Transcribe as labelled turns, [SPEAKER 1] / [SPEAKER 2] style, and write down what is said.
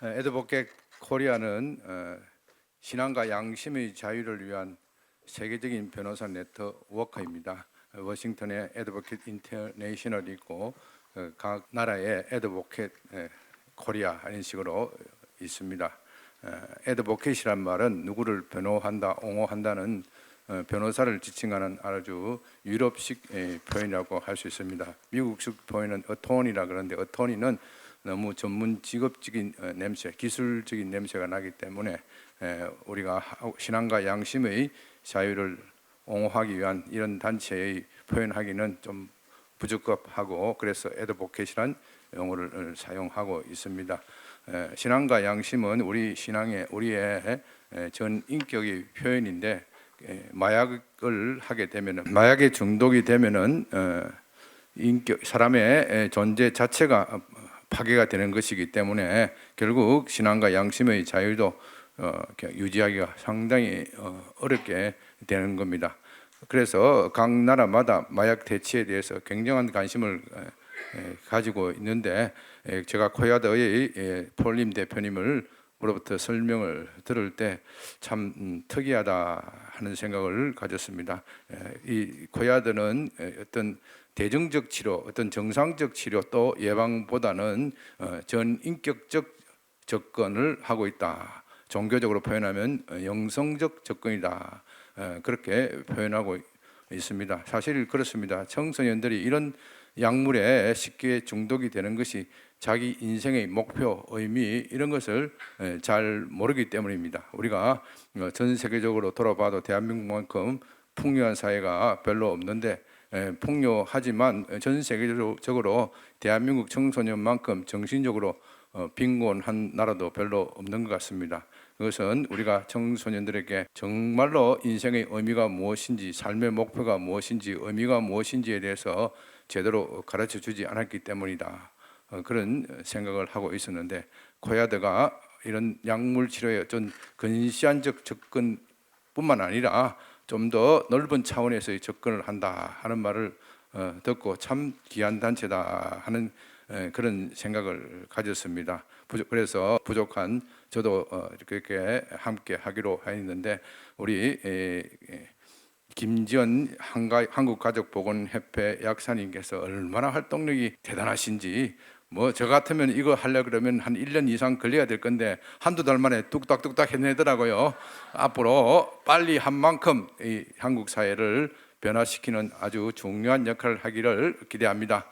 [SPEAKER 1] 에드보켓 코리아는 어, 신앙과 양심의 자유를 위한 세계적인 변호사 네트워크입니다. 어, 워싱턴에 에드보켓 인터내셔널이 있고 어, 각 나라에 에드보켓 에, 코리아 이런 식으로 있습니다. 어, 에드보켓이란 말은 누구를 변호한다, 옹호한다는 어, 변호사를 지칭하는 아주 유럽식 에, 표현이라고 할 수 있습니다. 미국식 표현은 어토니라 그러는데 어토니는 너무 전문 직업적인 어, 냄새, 기술적인 냄새가 나기 때문에 에, 우리가 하- 신앙과 양심의 자유를 옹호하기 위한 이런 단체의 표현하기는 좀 부적합하고 그래서 에드보켓이란 용어를 어, 사용하고 있습니다. 에, 신앙과 양심은 우리 신앙의 우리의 에, 전 인격의 표현인데 에, 마약을 하게 되면은 마약에 중독이 되면은 어, 인격 사람의 에, 존재 자체가 어, 파괴가 되는 것이기 때문에 결국 신앙과 양심의 자유도 어, 유지하기가 상당히 어, 어렵게 되는 겁니다. 그래서 각 나라마다 마약 대치에 대해서 굉장한 관심을 가지고 있는데 에, 제가 코야드의 에, 폴림 대표님을 으 로부터 설명을 들을 때참 음, 특이하다 하는 생각을 가졌습니다. 에, 이 코야드는 에, 어떤 대중적 치료, 어떤 정상적 치료 또 예방보다는 어, 전 인격적 접근을 하고 있다. 종교적으로 표현하면 어, 영성적 접근이다. 어, 그렇게 표현하고 있습니다. 사실 그렇습니다. 청소년들이 이런 약물에 쉽게 중독이 되는 것이 자기 인생의 목표, 의미 이런 것을 에, 잘 모르기 때문입니다. 우리가 어, 전 세계적으로 돌아봐도 대한민국만큼 풍요한 사회가 별로 없는데 에, 풍요하지만 전 세계적으로 대한민국 청소년만큼 정신적으로 어, 빈곤한 나라도 별로 없는 것 같습니다. 그것은 우리가 청소년들에게 정말로 인생의 의미가 무엇인지, 삶의 목표가 무엇인지, 의미가 무엇인지에 대해서 제대로 가르쳐 주지 않았기 때문이다. 어, 그런 생각을 하고 있었는데 코야드가 이런 약물 치료의 어떤 근시안적 접근뿐만 아니라 좀 더 넓은 차원에서의 접근을 한다 하는 말을 어, 듣고 참 귀한 단체다 하는 에, 그런 생각을 가졌습니다. 그래서 부족한 저도 어, 이렇게 함께 하기로 했는데 우리 김지연 한국가족보건협회 약사님께서 얼마나 활동력이 대단하신지 뭐 저 같으면 이거 하려 그러면 한 1년 이상 걸려야 될 건데 한두 달 만에 뚝딱뚝딱 해내더라고요. 앞으로 빨리 한 만큼 이 한국 사회를 변화시키는 아주 중요한 역할을 하기를 기대합니다.